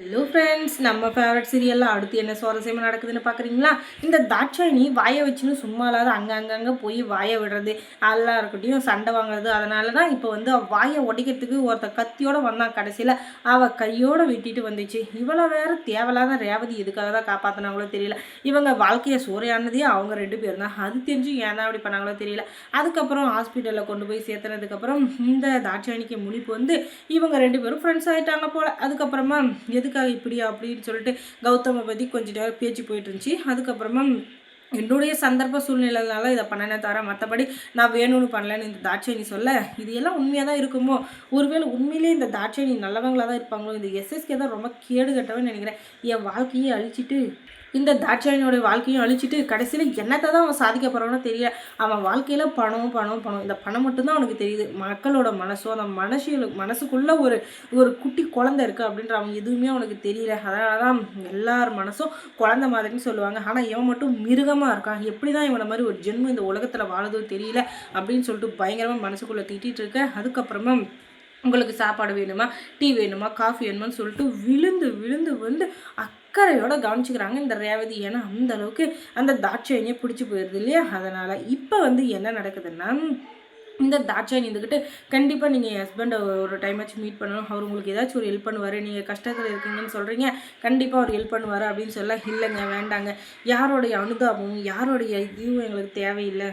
Hello friends நம்ம favourite சீரியலில் அடுத்து என்ன சுவாரஸ்யமாக நடக்குதுன்னு பார்க்குறீங்களா இந்த தாட்சாயினி வாயை வச்சுன்னு சும்மா இல்லாத அங்கே அங்கங்கே போய் வாயை விடுறது எல்லாருக்கிட்டையும் சண்டை வாங்குறது அதனால தான் இப்போ வந்து வாயை உடைக்கிறதுக்கு ஒருத்த கத்தியோடு வந்தான் கடைசியில். அவள் கையோடு விட்டிட்டு வந்துச்சு. இவ்வளோ வேற தேவையில்லாத ரேவதி எதுக்காக தான் காப்பாற்றினாங்களோ தெரியல. இவங்க வாழ்க்கையை சூறையானதே அவங்க ரெண்டு பேர் தான். அது தெரிஞ்சு ஏன் தான் அப்படி பண்ணாங்களோ தெரியல. அதுக்கப்புறம் ஹாஸ்பிட்டலில் கொண்டு போய் சேர்த்துனதுக்கப்புறம் இந்த தாட்சாயினிக்கு முழிப்பு வந்து இவங்க ரெண்டு பேரும் ஃப்ரெண்ட்ஸ் ஆகிட்டாங்க போல். அதுக்கப்புறமா எதுக்காக இப்படியா அப்படின்னு சொல்லிட்டு கௌதமை பற்றி கொஞ்ச நேரம் பேச்சு போயிட்டு இருந்துச்சு. அதுக்கப்புறமா என்னுடைய சந்தர்ப்ப சூழ்நிலைனால இதை பண்ணனே தவிர மற்றபடி நான் வேணும்னு பண்ணலன்னு இந்த தாட்சாயணி சொல்ல? இது எல்லாம் உண்மையாக தான் இருக்குமோ? ஒருவேளை உண்மையிலேயே இந்த தாட்சாயணி நல்லவங்களாக தான் இருப்பாங்களோ? இந்த எஸ்எஸ்கே தான் ரொம்ப கேடு கட்டவன்னு நினைக்கிறேன். என் வாழ்க்கையை அழிச்சிட்டு இந்த தாட்சாயினுடைய வாழ்க்கையும் அழிச்சிட்டு கடைசியில் என்னத்தை தான் அவன் சாதிக்க போகிறான்னு தெரியல. அவன் வாழ்க்கையில் பணம் பணம் பணம். இந்த பணம் மட்டும்தான் அவனுக்கு தெரியுது. மக்களோட மனசோ அந்த மனசு மனசுக்குள்ளே ஒரு ஒரு குட்டி குழந்தை இருக்குது அப்படின்ற அவன் எதுவுமே அவனுக்கு தெரியல. அதனால தான் எல்லார் மனசும் குழந்தை மாதிரின்னு சொல்லுவாங்க. ஆனால் இவன் மட்டும் மிருகமாக இருக்கான். எப்படி தான் இவனை மாதிரி ஒரு ஜென்மம் இந்த உலகத்தில் வாழதோ தெரியல அப்படின்னு சொல்லிட்டு பயங்கரமாக மனசுக்குள்ளே திட்டிகிட்டு இருக்கேன் அதுக்கப்புறமா உங்களுக்கு சாப்பாடு வேணுமா? டீ வேணுமா? காஃபி வேணுமான்னு சொல்லிட்டு விழுந்து விழுந்து வந்து அக்கறையோட கவனிச்சுக்கிறாங்க இந்த ரேவதி. ஏன்னா அந்த அளவுக்கு அந்த தாட்சாயணியை பிடிச்சி போயிடுது இல்லையா? அதனால் இப்போ வந்து என்ன நடக்குதுன்னா இந்த தாட்சை இருந்துக்கிட்டு கண்டிப்பாக நீங்கள் என் ஹஸ்பண்டை ஒரு டைம் மீட் பண்ணணும். அவர் உங்களுக்கு ஏதாச்சும் ஒரு ஹெல்ப் பண்ணுவார். நீங்கள் கஷ்டத்தில் இருக்கீங்கன்னு சொல்கிறீங்க கண்டிப்பாக அவர் ஹெல்ப் பண்ணுவார் அப்படின்னு சொல்ல இல்லைங்க வேண்டாங்க. யாரோடைய அனுதாபமும் யாரோடைய இதுவும் எங்களுக்கு தேவையில்லை.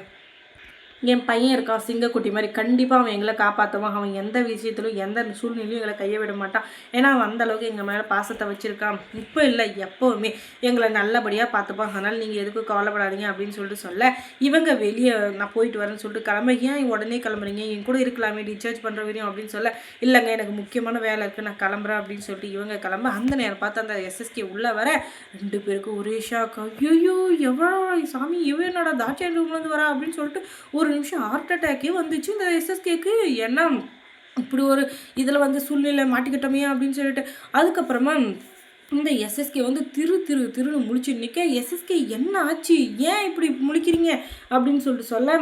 என் பையன் இருக்கான் சிங்கக்குட்டி மாதிரி. கண்டிப்பாக அவன் எங்களை காப்பாற்றுவான் அவன் எந்த விஷயத்திலும் எந்த சூழ்நிலையும் எங்களை கையை விட மாட்டான். ஏன்னா அவன் அந்த அளவுக்கு எங்கள் மேலே பாசத்தை வச்சுருக்கான். இப்போ இல்லை எப்போவுமே எங்களை நல்லபடியாக பார்த்துப்பான் அதனால் நீங்கள் எதுக்கும் கவலைப்படாதீங்க அப்படின்னு சொல்லிட்டு சொல்ல இவங்க வெளியே நான் போயிட்டு வரேன்னு சொல்லிட்டு கிளம்ப. ஏன் உடனே கிளம்புறீங்க? என் கூட இருக்கலாமே டிஸ்சார்ஜ் பண்ணுற வரையும் அப்படின்னு சொல்ல இல்லைங்க எனக்கு முக்கியமான வேலை இருக்குது நான் கிளம்புறேன் அப்படின்னு சொல்லிட்டு இவங்க கிளம்ப. அந்த நேரம் பார்த்து அந்த எஸ்எஸ்கே உள்ளே வர ரெண்டு பேருக்கும் ஒரே ஷாக் ஐயோ எவ்வளோ சாமி இவன் என்னடா தாட்சியா ரூம்லேருந்து வரா அப்படின்னு சொல்லிட்டு ஒரு ஒரு நிமிஷம் ஹார்ட் அட்டாக்கே வந்துச்சு. இந்த எஸ்எஸ்கேக்கு என்ன? இப்படி ஒரு இதில் வந்து சூழ்நிலை மாட்டிக்கிட்டோமே அப்படின்னு சொல்லிட்டு அதுக்கப்புறமா இந்த எஸ்எஸ்கே வந்து திரு திரு திருன்னு முழிச்சு நிற்க எஸ்எஸ்கே என்ன ஆச்சு? ஏன் இப்படி முழிக்கிறீங்க? அப்படின்னு சொல்லிட்டு சொல்ல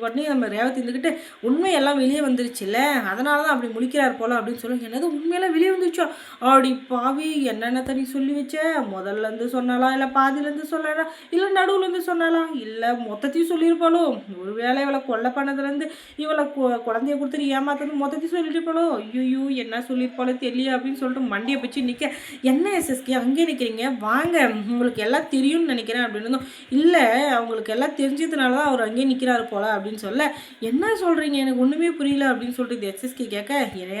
உடனே நம்ம ரேவதி இருந்துக்கிட்டு உண்மையெல்லாம் வெளியே வந்துருச்சுல்ல அதனால தான் அப்படி முழிக்கிறார் போல அப்படின்னு சொல்லி என்னது உண்மையெல்லாம் வெளியே வந்துச்சோ அப்படி பாவி என்னென்ன தனி சொல்லி வச்ச? முதல்லேருந்து சொன்னாலா இல்லை பாதியிலேருந்து சொல்லலாம் இல்லை நடுவுலேருந்து சொன்னாலாம் இல்லை மொத்தத்தையும் சொல்லியிருப்பாளோ? ஒரு வேளை இவளை கொல்லை பண்ணதுலேருந்து இவளை கு- குழந்தைய கொடுத்துட்டு ஏமாத்தது மொத்தத்தையும் சொல்லியிருப்பாளோ? ஐயோ என்ன சொல்லியிருப்பாளோ தெரியல அப்படின்னு சொல்லிட்டு மண்டியை வச்சு நிற்க என்ன எஸ்எஸ்கே அங்கே நிற்கிறீங்க வாங்க உங்களுக்கு எல்லாம் தெரியும்னு நினைக்கிறேன் அப்படின்னு இல்லை அவங்களுக்கு எல்லாம் தெரிஞ்சதுனால தான் அவர் அங்கேயே நிற்கிறாரு போல அப்படின்னு சொல்ல என்ன சொல்கிறீங்க எனக்கு ஒன்றுமே புரியல அப்படின்னு சொல்லிட்டு இந்த எஸ்எஸ்கே கேட்க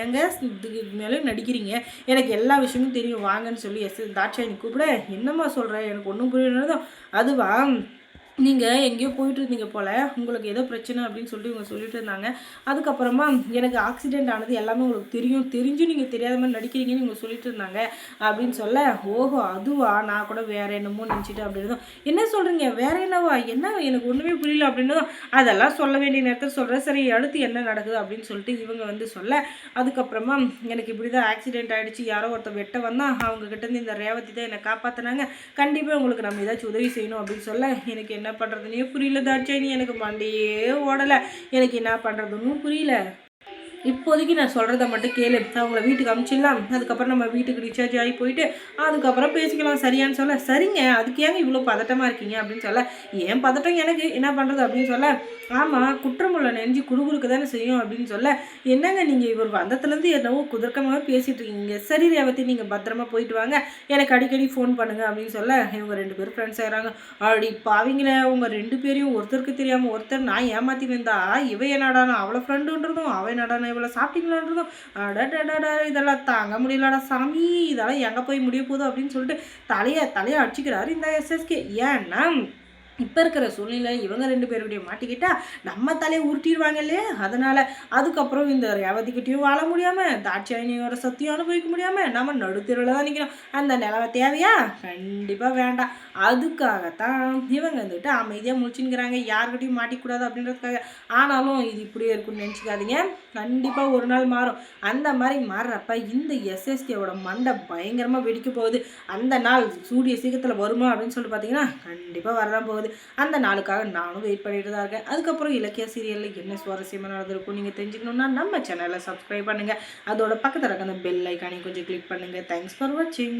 ஏங்க இதுக்கு மேலே நடிக்கிறீங்க. எனக்கு எல்லா விஷயமும் தெரியும். வாங்கன்னு சொல்லி எஸ் தாட்சாயினி கூப்பிட என்னம்மா சொல்கிறேன் எனக்கு ஒன்றும் புரியலனதும் அதுவா நீங்கள் எங்கேயோ போயிட்டு இருந்தீங்க போல் உங்களுக்கு ஏதோ பிரச்சனை அப்படின்னு சொல்லிட்டு இவங்க சொல்லிட்டு இருந்தாங்க. அதுக்கப்புறமா எனக்கு ஆக்சிடென்ட் ஆனது எல்லாமே உங்களுக்கு தெரியும் தெரிஞ்சும் நீங்கள் தெரியாத மாதிரி நடிக்கிறீங்கன்னு இவங்க சொல்லிட்டு இருந்தாங்க. அப்படின்னு சொல்ல ஓஹோ அதுவா? நான் கூட வேற என்னமோ நினச்சிட்டு அப்படின்னு என்ன சொல்கிறீங்க வேற என்னவா? என்ன எனக்கு ஒன்றுமே புரியல அப்படின்னு அதெல்லாம் சொல்ல வேண்டிய நேரத்தில் சொல்கிறேன் சரி அடுத்து என்ன நடக்குது அப்படின்னு சொல்லிட்டு இவங்க வந்து சொல்ல அதுக்கப்புறமா எனக்கு இப்படி தான் ஆக்சிடென்ட் ஆகிடுச்சு யாரோ ஒருத்தர் வெட்ட வந்தால் அவங்கக்கிட்டேருந்து இந்த ரேவதி தான் என்னை காப்பாற்றினாங்க கண்டிப்பாக உங்களுக்கு நம்ம ஏதாச்சும் உதவி செய்யணும் அப்படின்னு சொல்ல எனக்கு என்ன என்ன பண்ணுறதுனே புரியல தாட்சாயினி எனக்கு மண்டையே ஓடலை. எனக்கு என்ன பண்ணுறதுன்னு புரியல. இப்போதைக்கு நான் சொல்கிறத மட்டும் கேளு. அவங்கள வீட்டுக்கு அமுச்சிடலாம். அதுக்கப்புறம் நம்ம வீட்டுக்கு டிஸ்சார்ஜ் ஆகி போயிட்டு அதுக்கப்புறம் பேசிக்கலாம். சரியான்னு சொல்ல சரிங்க அதுக்கு ஏங்க இவ்வளோ பதட்டமாக இருக்கீங்க அப்படின்னு சொல்ல ஏன் பதட்டம் எனக்கு? என்ன பண்ணுறது அப்படின்னு சொல்ல ஆமாம் குற்றமுள்ள நெஞ்சு குறுகுறுக்கு தானே செய்யும் அப்படின்னு சொல்ல என்னங்க நீங்கள் இவர் வந்ததுலேருந்து என்னவோ குதர்க்கமாக பேசிகிட்டு இருக்கீங்க. சரி ரேவதி நீங்கள் பத்திரமா போயிட்டு வாங்க. எனக்கு அடிக்கடி ஃபோன் பண்ணுங்க அப்படின்னு சொல்ல இவங்க ரெண்டு பேரும் ஃப்ரெண்ட்ஸ் ஆகிறாங்க அப்படி பாவிங்களே உங்கள் ரெண்டு பேரையும் ஒருத்தருக்கு தெரியாமல் ஒருத்தர் நான் ஏமாற்றி வந்தா இவ என்னடானா அவளை ஃப்ரெண்டுன்றதும் அவ என்னடானா இவ்வளோ சாப்பிட்டீங்களான்றதும் அடடடடா இதெல்லாம் தாங்க முடியலடா சாமி இதெல்லாம் எங்கே போய் முடிய போதும் அப்படின்னு சொல்லிட்டு தலையை தலையை அடிச்சுக்கிறாரு இந்த எஸ்எஸ்கே ஏன்னா இப்போ இருக்கிற சூழ்நிலை இவங்க ரெண்டு பேருடைய மாட்டிக்கிட்டால் நம்ம தலையை உருட்டிடுவாங்க இல்லையா? அதனால் அதுக்கப்புறம் இந்த ரேவதிக்கிட்டையும் வாழ முடியாமல் தாட்சாயணியோட சத்தியம் அனுபவிக்க முடியாமல் நம்ம நடுத்தருவில் தான் நிற்கிறோம் அந்த நிலவை தேவையா? கண்டிப்பாக வேண்டாம். அதுக்காகத்தான் இவங்க வந்துட்டு அமைதியாக முடிச்சுங்கிறாங்க யாருக்கிட்டையும் மாட்டிக்கூடாது அப்படின்றதுக்காக. ஆனாலும் இது இப்படியே இருக்குன்னு நினச்சிக்காதீங்க. கண்டிப்பாக ஒரு நாள் மாறும். அந்த மாதிரி மாறுறப்ப இந்த எஸ்எஸ்கேவோட மண்டை பயங்கரமாக வெடிக்க போகுது. அந்த நாள் சூரிய சீக்கிரத்தில் வருமா அப்படின்னு சொல்லிட்டு பார்த்தீங்கன்னா கண்டிப்பாக வரதான் போகுது. போகுது அந்த நாளுக்காக நானும் வெயிட் பண்ணிட்டு தான் இருக்கேன். அதுக்கப்புறம் இலக்கிய சீரியலில் என்ன சுவாரஸ்யமாக நடந்திருக்கும் நீங்கள் தெரிஞ்சுக்கணுன்னா நம்ம சேனலை சப்ஸ்கிரைப் பண்ணுங்கள் அதோட பக்கத்தில் இருக்க அந்த பெல் ஐக்கானையும் கொஞ்சம் கிளிக் பண்ணுங்கள் தேங்க்ஸ் ஃபார் வாட்சிங்